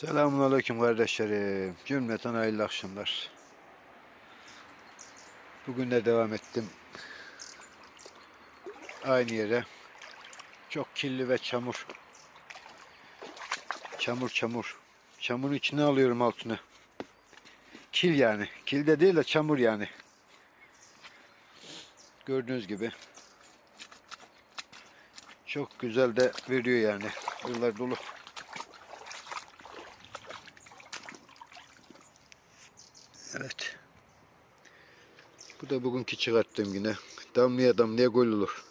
Selamun Aleyküm kardeşlerim. Cümleten hayırlı akşamlar. Bugün de devam ettim. Aynı yere. Çok kirli ve çamur. Çamur çamur. Çamurun içine alıyorum altına. Kil yani. Kil de değil de çamur yani. Gördüğünüz gibi. Çok güzel de veriyor yani. Buralar dolu. Evet. Bu da bugünkü çıkarttığım yine. Damlaya damlaya gol olur.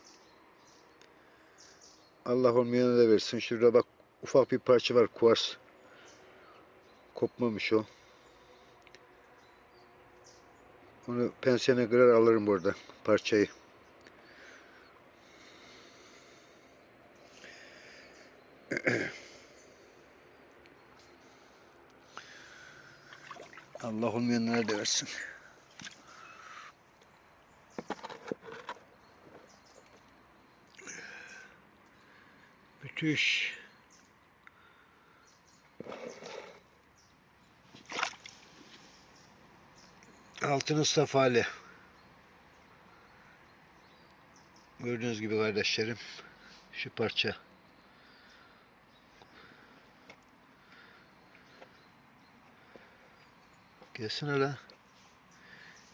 Allah olmayana da versin. Şurada bak ufak bir parça var kuvars. Kopmamış o. Onu pensiyene kırar alırım burada parçayı. Allah olmayanlara da versin. Müthiş. Altını safali. Gördüğünüz gibi kardeşlerim. Şu parça. Gelsin hele.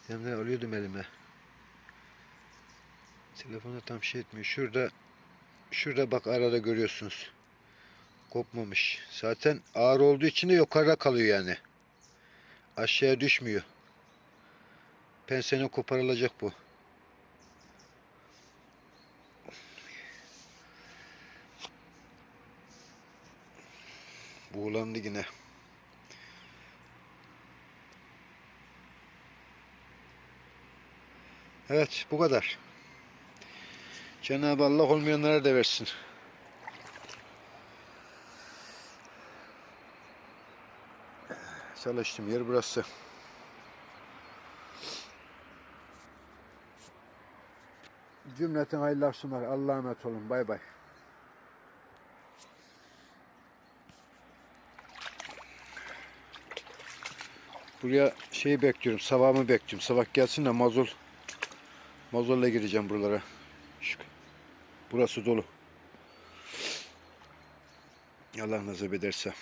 Hem de alıyordum elime. Telefonu tam şey etmiyor. Şurada şurada bak arada görüyorsunuz. Kopmamış. Zaten ağır olduğu için de yukarıda kalıyor yani. Aşağıya düşmüyor. Pensene koparılacak bu. Buğulandı yine. Evet bu kadar. Cenab-ı Allah olmayanlara da versin. Çalıştım yer burası. Cümleten hayırlı akşamlar. Allah'a emanet olun. Bay bay. Buraya şeyi bekliyorum. Sabahımı bekliyorum. Sabah gelsin de mazul Mozolla gireceğim buralara. Şu, burası dolu. Allah nasip ederse.